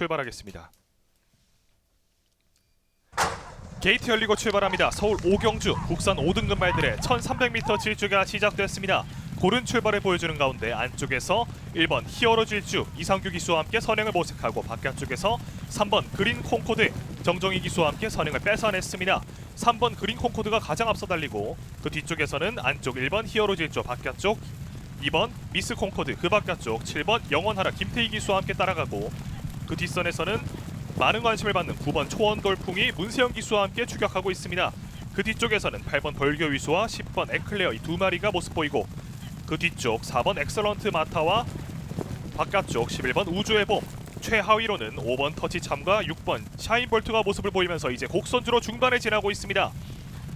출발하겠습니다. 게이트 열리고 출발합니다. 서울 오경주 국산 5등급 말들의 1300m 질주가 시작됐습니다. 고른 출발을 보여주는 가운데 안쪽에서 1번 히어로 질주 이상규 기수와 함께 선행을 모색하고 바깥쪽에서 3번 그린 콩코드 정정희 기수와 함께 선행을 뺏어냈습니다. 3번 그린 콩코드가 가장 앞서 달리고 그 뒤쪽에서는 안쪽 1번 히어로 질주 바깥쪽 2번 미스 콩코드 그 바깥쪽 7번 영원하라 김태희 기수와 함께 따라가고 그 뒷선에서는 많은 관심을 받는 9번 초원 돌풍이 문세영 기수와 함께 추격하고 있습니다. 그 뒤쪽에서는 8번 벌교 위수와 10번 에클레어 이 두 마리가 모습 보이고 그 뒤쪽 4번 엑설런트 마타와 바깥쪽 11번 우주의 봄 최하위로는 5번 터치 참과 6번 샤인볼트가 모습을 보이면서 이제 곡선주로 중반에 지나고 있습니다.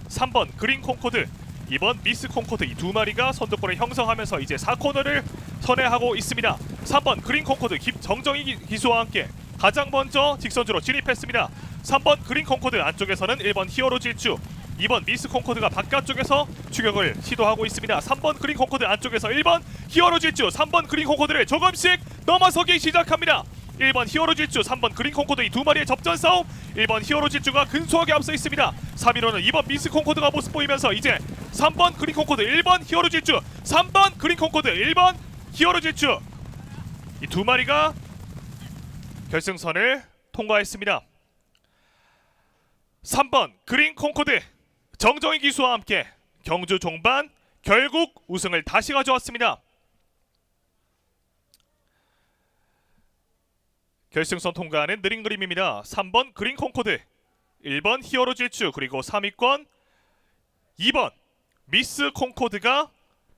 3번 그린 콩코드 2번 미스 콩코드 이두 마리가 선두권을 형성하면서 이제 4코너를 선회하고 있습니다. 3번 그린 콩코드 김정정희 기- 기수와 함께 가장 먼저 직선주로 진입했습니다. 3번 그린 콩코드 안쪽에서는 1번 히어로 질주 2번 미스 콩코드가 바깥쪽에서 추격을 시도하고 있습니다. 3번 그린 콩코드 안쪽에서 1번 히어로 질주 3번 그린 콩코드를 조금씩 넘어서기 시작합니다. 1번 히어로 질주 3번 그린 콩코드 이 두 마리의 접전 싸움 1번 히어로 질주가 근소하게 앞서 있습니다 3위로는 2번 미스 콩코드가 모습 보이면서 이제 3번 그린 콩코드 1번 히어로 질주 3번 그린 콩코드 1번 히어로 질주. 이 두 마리가 결승선을 통과했습니다. 3번 그린 콩코드 정정희 기수와 함께 경주 종반 결국 우승을 다시 가져왔습니다. 결승선 통과하는 느린 그림입니다. 3번 그린 콩코드, 1번 히어로 질주 그리고 3위권 2번 미스 콩코드가